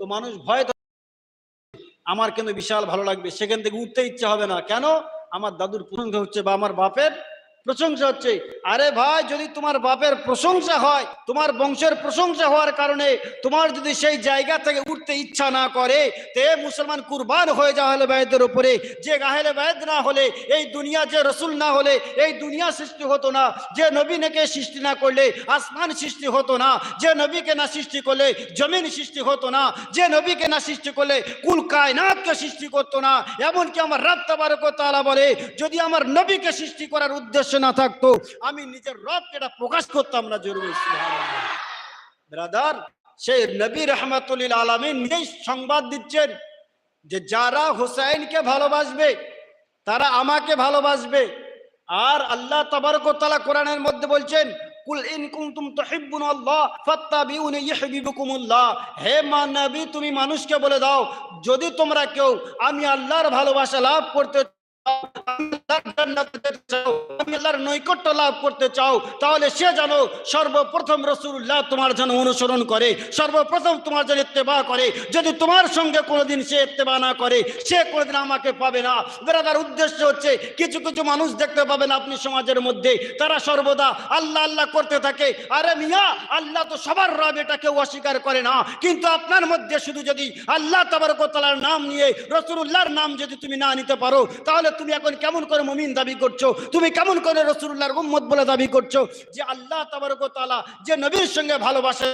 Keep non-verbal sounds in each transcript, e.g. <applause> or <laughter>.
তো মানুষ ভয় আমার কিন্তু বিশাল ভালো লাগবে? সেখান থেকে উঠতে ইচ্ছে হবে না। কেন? আমার দাদুর প্রশংসা হচ্ছে বা আমার বাপের প্রশংসা হচ্ছে। আরে ভাই, যদি তোমার বাপের প্রশংসা হয়, তোমার বংশের প্রশংসা হওয়ার কারণে তোমার যদি সেই জায়গা থেকে উঠতে ইচ্ছা না করে, তে মুসলমান কুরবান হয়ে যা হলে বাইদের উপরে। যে গাহেলে বাইদ না হলে, এই দুনিয়া যে রসুল না হলে, এই দুনিয়া সৃষ্টি হতো না। যে নবীনকে সৃষ্টি না করলে, আসমান সৃষ্টি হতো না। যে নবীকে না সৃষ্টি করলে, জমিন সৃষ্টি হতো না। যে নবীকে না সৃষ্টি করলে, কুল কায়নাতকে সৃষ্টি করতো না। এমনকি আমার রাত তালা বলে, যদি আমার নবীকে সৃষ্টি করার উদ্দেশ্য না থাকতো, আমি নিজের রবকে এটা প্রকাশ করতাম না, জরুরি ব্রাদার সেই নবী রহমাতুল্লিল আলমিন নিজেই সংবাদ দিচ্ছেন যে যারা হুসাইনকে ভালোবাসবে, তারা আমাকে ভালোবাসবে। আর আল্লাহ তাবারকতালা কোরআনের মধ্যে বলছেন, কুল ইন কুনতুম তুহিব্বুন আল্লাহ, ফাত্তাবিউনি ইউহিব্বুকুমুল্লাহ। হে মা নবী, তুমি মানুষকে বলে দাও, যদি তোমরা কেউ আমি আল্লাহর ভালোবাসা লাভ করতে নৈকট্য লাভ করতে চাও, তাহলে সে জানো সর্বপ্রথম রসুল্লাহ তোমার যেন অনুসরণ করে, সর্বপ্রথম তোমার যেন ইত্তেবা করে। যদি তোমার সঙ্গে কোনোদিন সে ইত্তেবা না করে, সে কোনোদিন আমাকে পাবে না। বেড়াদার উদ্দেশ্য হচ্ছে, কিছু কিছু মানুষ দেখতে পাবেন আপনি সমাজের মধ্যে, তারা সর্বদা আল্লাহ আল্লাহ করতে থাকে। আরে মিয়া, আল্লাহ তো সবার রব, এটা কেউ অস্বীকার করে না। কিন্তু আপনার মধ্যে শুধু যদি আল্লাহ তাবারকতালার নাম নিয়ে রসুল্লাহর নাম যদি তুমি না নিতে পারো, তাহলে তুমি এখন কেমন করে মমিন দাবি করছ? তুমি কেমন করে রসুল্লাহর উম্মত বলে দাবি করছ? যে আল্লাহ তাবারকতালা যে নবীর সঙ্গে ভালোবাসে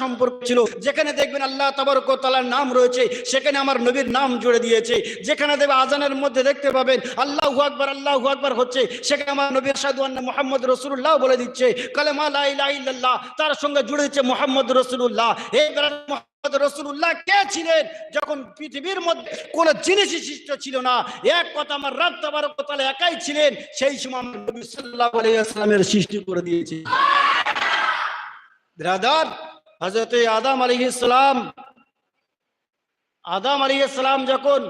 সম্পর্ক ছিল, যেখানে দেখবেন আল্লাহ তাবারকতালার নাম রয়েছে, সেখানে আমার নবীর নাম জুড়ে দিয়েছে। যেখানে দেবে আজানের মধ্যে দেখতে পাবেন, আল্লাহ আকবর আল্লাহ আকবর হচ্ছে, সেখানে আমার মোহাম্মদ রসুল্লাহ বলে দিচ্ছে, কালেমা লা ইলাহা তার সঙ্গে জুড়ে দিচ্ছে মোহাম্মদ রসুল্লাহ রসুল্লাহ কে ছিলেন? যখন পৃথিবীর মধ্যে কোনো সৃষ্ট ছিল না, এক কথা আমার একাই ছিলেন, সেই সময় আমার আলাইহি ওয়াসাল্লামের সৃষ্টি করে দিয়েছে। ব্রাদার হজরত আদাম আলী ইসলাম আদাম আলী ইসলাম যখন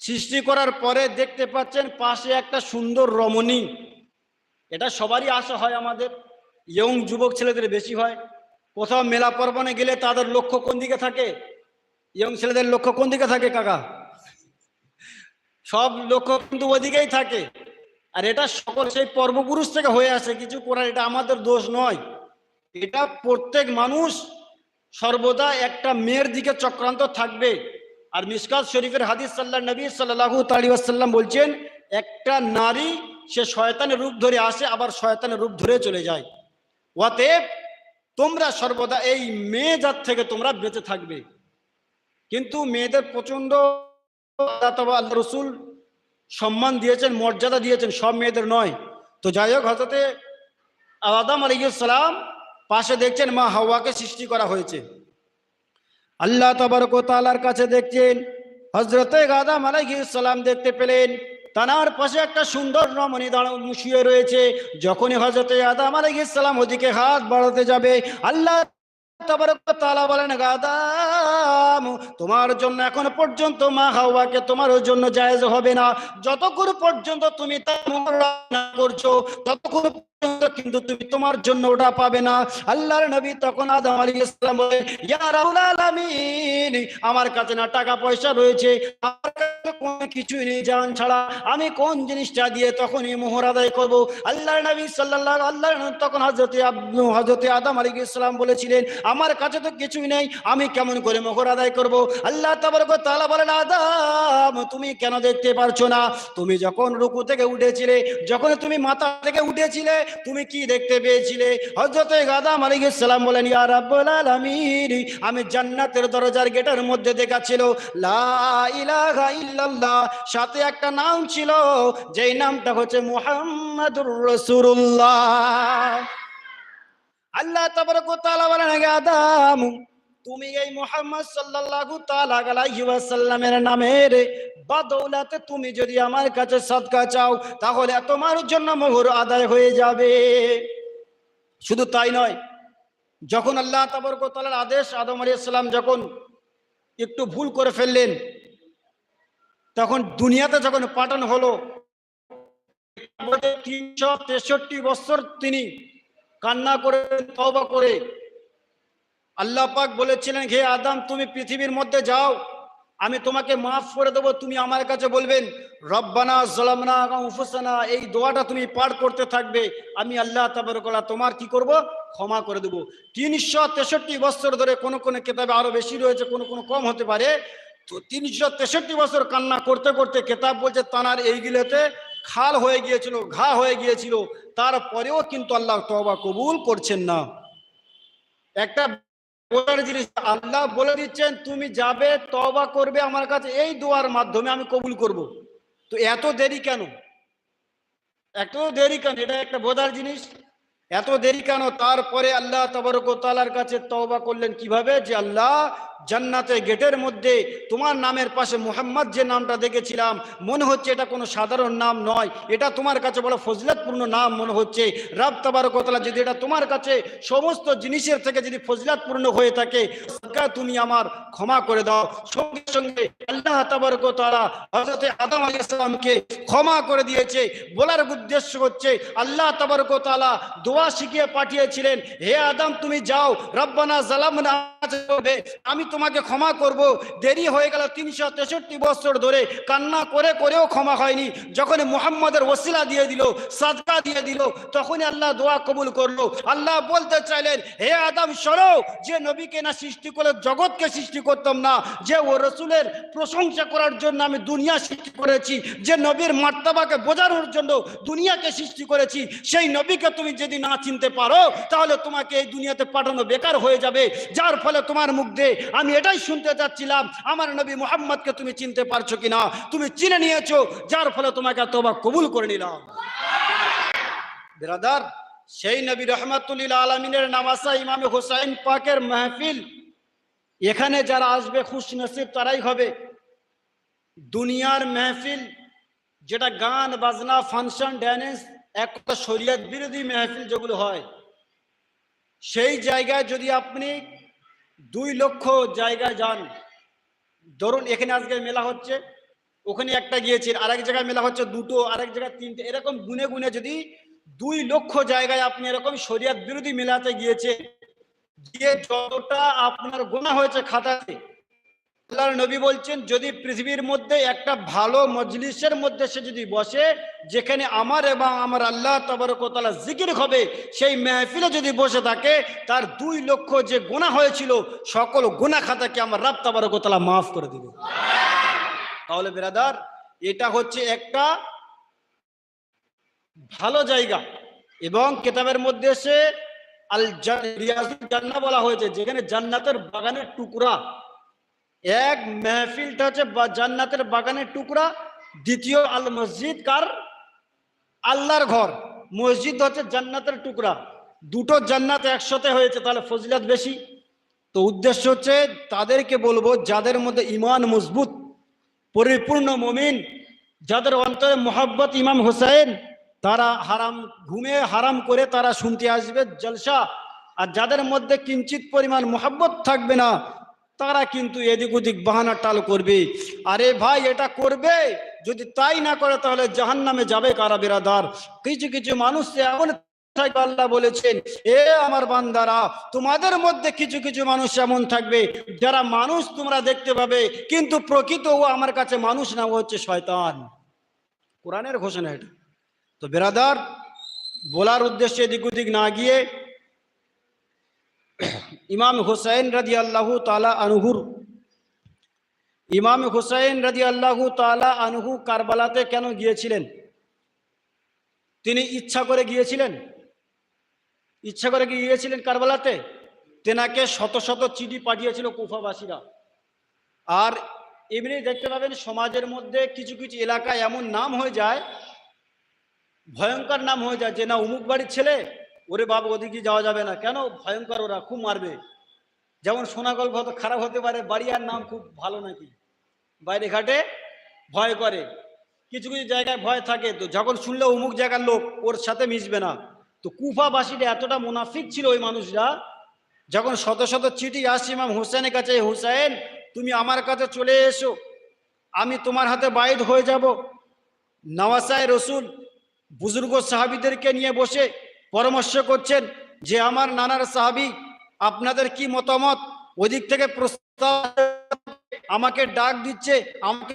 সৃষ্টি করার পরে দেখতে পাচ্ছেন পাশে একটা সুন্দর রমণী। এটা সবারই আশা হয় আমাদের, ইয়ং যুবক ছেলেদের বেশি হয়। কোথাও মেলা পর্বণে গেলে তাদের লক্ষ্য কোন দিকে থাকে? ইয়ং ছেলেদের লক্ষ্য কোন দিকে থাকে কাকা? সব লক্ষ্য কিন্তু ওদিকেই থাকে। আর এটা সকল সেই পর্বপুরুষ থেকে হয়ে আসে, কিছু করার এটা আমাদের দোষ নয়। এটা প্রত্যেক মানুষ সর্বদা একটা মেয়ের দিকে চক্রান্ত থাকবে। আর মিসকাত শরীফের হাদিস সাল্লাহ নবী সাল্লাহু তালিয়াসাল্লাম বলছেন, একটা নারী সে শয়তানের রূপ ধরে আসে, আবার শয়তানের রূপ ধরে চলে যায়। অতএব তোমরা সর্বদা এই মেয়ে জাত থেকে তোমরা বেঁচে থাকবে। কিন্তু মেয়েদের প্রচণ্ড আল্লাহ রসুল সম্মান দিয়েছেন, মর্যাদা দিয়েছেন, সব মেয়েদের নয়। তো যাই হোক হজরতে আদাম আলাইসালাম পাশে দেখছেন মা হাওয়াকে সৃষ্টি করা হয়েছে। আল্লাহ তবরক তালার কাছে দেখছেন হজরতে আদাম আলাইসালাম দেখতে পেলেন, তানার পাশে একটা সুন্দর রমণী দাঁড়ানো শুয়ে রয়েছে, যখনই হজরতে আদাম আলাইসালাম ওদিকে হাত বাড়াতে যাবে, আল্লাহ তালা বলেন গাদাম তোমার জন্য এখন পর্যন্ত মা হাওয়াকে তোমার জন্য জায়েজ হবে না। যতক্ষণ পর্যন্ত তুমি তা করছ ততক্ষণ কিন্তু তুমি তোমার জন্য ওটা পাবে না। আল্লাহর নবী তখন আদম আলী ইসলাম বলে, ইয়া রাহুল আমার কাছে না টাকা পয়সা রয়েছে, আমার কাছে কিছুই নেই, জান ছাড়া। আমি কোন জিনিসটা দিয়ে তখনই মোহর আদায় করব? আল্লাহর নবী সাল্লাল্লাহ আল্লাহ তখন হজরতে হজরতে আদম আলী ইসলাম বলেছিলেন, আমার কাছে তো কিছুই নেই, আমি কেমন করে মোহর আদায় করব? আল্লাহ তাবারক তাআলা বলেন, আদম, তুমি কেন দেখতে পারছ না? তুমি যখন রুকু থেকে উঠেছিলে, যখন তুমি মাথা থেকে উঠেছিলে তুমি কি দেখতে পেয়েছিলে? হজরত গাদা মালিক ইসলাম বলেন, ইয়া রাব্বুল আলামিন। আমি জান্নাতের দরজার গেটের মধ্যে দেখা ছিল সাথে একটা নাম ছিল, যেই নামটা হচ্ছে মুহাম্মাদুর রাসূলুল্লাহ। আল্লাহ তাবারক তাআলা বলেন গাদাম তুমি এই মোহাম্মদ সাল্লাল্লাহু তাআলা আলাইহি ওয়াসাল্লামের নামের বদৌলতে তুমি যদি আমার কাছে সদকা চাও, তাহলে তোমার জন্য মোহর আদায় হয়ে যাবে। শুধু তাই নয়, যখন আল্লাহ তাবারক তাআলার আদেশ আদম আলাইহিস সালাম যখন একটু ভুল করে ফেললেন, তখন দুনিয়াতে যখন পাঠানো হলো তিনশো তেষট্টি বছর তিনি কান্না করে তবা করে আল্লাহ পাক বলেছিলেন, হে আদাম, তুমি পৃথিবীর মধ্যে যাও, আমি তোমাকে মাফ করে দেবো, তুমি আমার কাছে বলবেন রব্বানা জলামনা উফসানা এই দোয়াটা তুমি পাঠ করতে থাকবে, আমি আল্লাহ তাবরকলা তোমার কি করব? ক্ষমা করে দেবো। তিনশো তেষট্টি বছর ধরে কোনো কোনো কেতাবে আরও বেশি রয়েছে, কোনো কোনো কম হতে পারে। তো তিনশো তেষট্টি বছর কান্না করতে করতে কেতাব বলছে, তানার এইগুলোতে খাল হয়ে গিয়েছিল, ঘা হয়ে গিয়েছিল, তারপরেও কিন্তু আল্লাহ তবা কবুল করছেন না। একটা জিনিস, আল্লাহ বলে দিচ্ছেন, তুমি যাবে তবা করবে আমার কাছে, এই দোয়ার মাধ্যমে আমি কবুল করব। তো এত দেরি কেন? এত দেরি কেন? এটা একটা বোঝার জিনিস। এত দেরি কেন? তারপরে আল্লাহ তবরকতালার কাছে তওবা করলেন কীভাবে? যে আল্লাহ জান্নাতে গেটের মধ্যে তোমার নামের পাশে মোহাম্মদ যে নামটা দেখেছিলাম, মনে হচ্ছে এটা কোনো সাধারণ নাম নয়। এটা তোমার কাছে বড় ফজিলাতপূর্ণ নাম মনে হচ্ছে। রাব তাবারকতলা যদি এটা তোমার কাছে সমস্ত জিনিসের থেকে যদি ফজিলাতপূর্ণ হয়ে থাকে তুমি আমার ক্ষমা করে দাও। সঙ্গে সঙ্গে আল্লাহ তাবারকতলা হজরতে আদম আলাইহিস সালামকে ক্ষমা করে দিয়েছে। বলার উদ্দেশ্য হচ্ছে, আল্লাহ তাবারকতলা দোয়া শিখিয়ে পাঠিয়েছিলেন, হে আদম, তুমি যাও। রব্বানা করবে আমি তোমাকে ক্ষমা করব। দেরি হয়ে গেল তিনশো তেষট্টি বছর ধরে। কান্না করে করেও ক্ষমা হয়নি। যখন মুহাম্মদের ওসিলা দিয়ে দিল সাদকা দিয়ে দিল, তখনই আল্লাহ দোয়া কবুল করল। আল্লাহ বলতে চাইলেন, হে আদম সরো যে নবীকে না সৃষ্টি করে, জগৎকে সৃষ্টি করতাম না, যে ও রসুলের প্রশংসা করার জন্য আমি দুনিয়া সৃষ্টি করেছি, যে নবীর মার্তাবাকে বোঝানোর জন্য দুনিয়াকে সৃষ্টি করেছি, সেই নবীকে তুমি যদি না চিনতে পারো, তাহলে তোমাকে এই দুনিয়াতে পাঠানো বেকার হয়ে যাবে। যার ফলে তোমার মুখ দিয়ে আমি এটাই শুনতে চাচ্ছিলাম, আমার নবী মোহাম্মদকে তুমি চিনতে পারছ কিনা? তুমি চিনে নিয়েছো, যার ফলে তোমাকে তোবা কবুল করে নিলাম। বিরাদার, সেই নবী রহমাতুল্লিল আলমিনের নামাসা ইমামে হোসাইন পাকের মাহফিল, এখানে যারা আসবে খুশ নসিব তারাই হবে। দুনিয়ার মেহফিল, যেটা গান, বাজনা, ফাংশন ড্যান্স এক কথা শরীয়ত বিরোধী মেহফিল যেগুলো হয়, সেই জায়গায় যদি আপনি দুই লক্ষ জায়গায় যান। ধরুন এখানে আজকে মেলা হচ্ছে, ওখানে একটা গিয়েছে, আরেক জায়গায় মেলা হচ্ছে, দুটো, আরেক জায়গায় তিনটে, এরকম গুনে গুনে যদি দুই লক্ষ জায়গায় আপনি এরকম শরিয়াত বিরোধী মেলাতে গিয়েছে গিয়ে যতটা আপনার গোনা হয়েছে খাতাতে আল্লাহর নবী বলছেন, যদি পৃথিবীর মধ্যে একটা ভালো মজলিসের মধ্যে সে যদি বসে, যেখানে আমার এবং আমার আল্লাহ তবরকতলা জিকির হবে, সেই মেহফিলে যদি বসে থাকে, তার দুই লক্ষ যে গোনা হয়েছিল, সকল গোনা খাতাকে আমার রাব তবরকতলা মাফ করে দিবে। তাহলে বেরাদার, এটা হচ্ছে একটা ভালো জায়গা। এবং কেতাবের মধ্যে সে আল জান্না বলা হয়েছে, যেখানে জান্নাতের বাগানের টুকরা এক মেহফিলটা হচ্ছে জান্নাতের বাগানের টুকরা, দ্বিতীয় আল মসজিদ, কার? আল্লাহর ঘর। মসজিদ হচ্ছে জান্নাতের টুকরা। দুটো জান্নাত একসাথে হয়েছে, তাহলে ফজিলাত বেশি। তো উদ্দেশ্য হচ্ছে, তাদেরকে বলব, যাদের মধ্যে ইমান মজবুত, পরিপূর্ণ মমিন, যাদের অন্তরে মোহাব্বত ইমাম হোসেন তারা হারাম, ঘুমে হারাম করে তারা শুনতে আসবে জলসা। আর যাদের মধ্যে কিঞ্চিত পরিমাণ মোহাব্বত থাকবে না তারা কিন্তু এদিক ওদিক বাহানা টাল করবে। আরে ভাই, এটা করবে? যদি তাই না করে, তাহলে জাহান নামে যাবে কারা বিরাদার? কিছু কিছু মানুষ এমন আল্লাহ বলেছেন, এ আমার বান্দারা, তোমাদের মধ্যে কিছু কিছু মানুষ এমন থাকবে, যারা মানুষ তোমরা দেখতে পাবে, কিন্তু প্রকৃত ও আমার কাছে মানুষ না, ও হচ্ছে শয়তান। কোরআনের ঘোষণা এটা। তো বেরাদার, বলার উদ্দেশ্যে এদিক ওদিক না গিয়ে <coughs> ইমাম হুসাইন রাজি আল্লাহু তালা আনহুর, ইমাম হুসাইন রাজি আল্লাহু তালা আনহু কারবালাতে কেন গিয়েছিলেন? তিনি ইচ্ছা করে গিয়েছিলেন? ইচ্ছা করে গিয়েছিলেন কারবালাতে? তেনাকে শত শত চিঠি পাঠিয়েছিল কুফাবাসীরা। আর এমনি দেখতে পাবেন সমাজের মধ্যে কিছু কিছু এলাকায় এমন নাম হয়ে যায়, ভয়ঙ্কর নাম হয়ে যায় যে না, অমুক বাড়ির ছেলে ওরে বাবা, ওদিকে যাওয়া যাবে না। কেন? ভয়ঙ্কর ওরা, খুব মারবে। যেমন সোনা গল্প হয়তো খারাপ হতে পারে, বাড়িয়ার নাম খুব ভালো নাকি? বাইরে ঘাটে ভয় করে। কিছু কিছু জায়গায় ভয় থাকে। তো যখন শুনলে অমুক জায়গার লোক ওর সাথে মিশবে না। তো কুফাবাসীরা এতটা মুনাফিক ছিল ওই মানুষরা, যখন শত শত চিঠি আসছে ইমাম হুসেনের কাছে হুসাইন তুমি আমার কাছে চলে এসো। আমি তোমার হাতে বাইদ হয়ে যাব। নওয়াসায় রসুল, বুজুর্গ সাহাবিদেরকে নিয়ে বসে পরামর্শ করছেন যে আমার নানার সাহাবি, আপনাদের কি মতামত? ওদিক থেকে প্রস্তাব আমাকে ডাক দিচ্ছে, আমাকে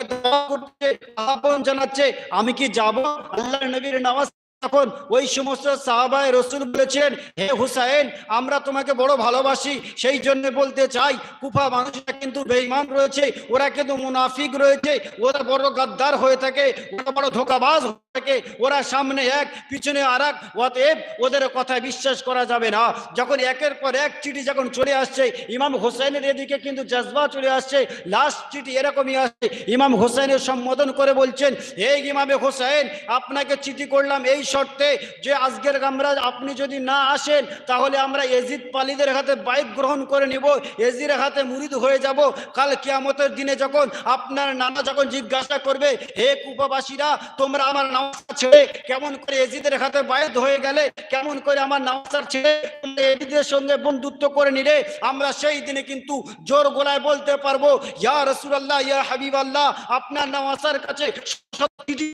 জানাচ্ছে, আমি কি যাব? আল্লাহ নবীর নামাজ তখন ওই সমস্ত সাহাবায় রসুল বলেছেন, হে হুসাইন, আমরা তোমাকে বড় ভালোবাসি, সেই জন্য বলতে চাই, কুফা মানুষরা কিন্তু বেঈমান রয়েছে, ওরা কিন্তু মুনাফিক রয়েছে, ওরা বড় গাদ্দার হয়ে থাকে, ওরা বড় ধোকাবাজ হয়ে থাকে, ওরা সামনে এক, পিছনে আর এক অতএব ওদের কথা বিশ্বাস করা যাবে না। যখন একের পর এক চিঠি যখন চলে আসছে, ইমাম হোসেনের এদিকে কিন্তু জজবা চলে আসছে লাস্ট চিঠি এরকমই আসছে, ইমাম হোসেনের সম্বোধন করে বলছেন এই ইমামে হোসেন আপনাকে চিঠি করলাম এই শর্তে যে আজকের আমরা আপনি যদি না আসেন, তাহলে আমরা এজিদ পালিদের হাতে বাইক গ্রহণ করে নিব। এজির হাতে মুরিদ হয়ে যাব। কাল কিয়ামতের দিনে যখন আপনার নানা যখন জিজ্ঞাসা করবে, হে কুপাবাসীরা, তোমরা আমার নামাজ ছেড়ে কেমন করে এজিদের হাতে বাইদ হয়ে গেলে, কেমন করে আমার নামাজ ছেড়ে তোমরা এজিদের সঙ্গে বন্ধুত্ব করে নিলে? আমরা সেই দিনে কিন্তু জোর গলায় বলতে পারব, ইয়া রসুলাল্লাহ, ইয়া হাবিব আল্লাহ আপনার নামাজের কাছে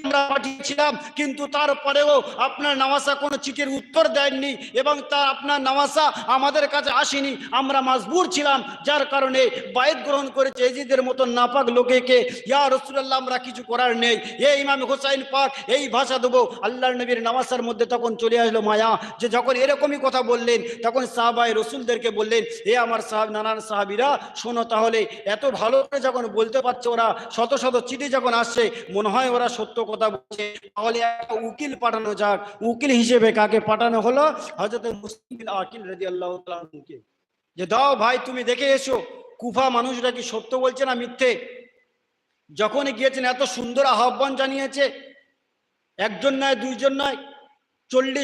আমরা পাঠিয়েছিলাম, কিন্তু তারপরেও আপনার নামাজা কোনো চিঠির উত্তর দেননি এবং তার আপনার নামাজা আমাদের কাছে আসেনি। আমরা মাজবুর ছিলাম, যার কারণে বাইত গ্রহণ করেছে এজিদের মতো নাপাক লোকেকে। ইয়া রসুল্লাহ আমরা কিছু করার নেই। এ ইমাম হোসাইন পাক, এই ভাষা দেবো। আল্লাহর নবীর নামাজের মধ্যে তখন চলে আসলো মায়া। যে যখন এরকমই কথা বললেন, তখন সাহাবাই রসুলদেরকে বললেন, এ আমার সাহাব, নানান সাহাবিরা, শোনো তাহলে, এত ভালো করে যখন বলতে পারছে ওরা, শত শত চিঠি যখন আসছে, মনে হয় ওরা সত্য কথা বলছে। তাহলে একটা উকিল পাঠানো যাক উকিল হিসেবে কাকে পাঠানো হলো? হজরত আকিল রাজি আল্লাহ যে, দাও ভাই, তুমি দেখে এসো, কুফা মানুষরা কি সত্য বলছে না মিথ্যে? যখনই গিয়েছেন, এত সুন্দর আহ্বান জানিয়েছে, একজন নয়, দুইজন নয়, চল্লিশ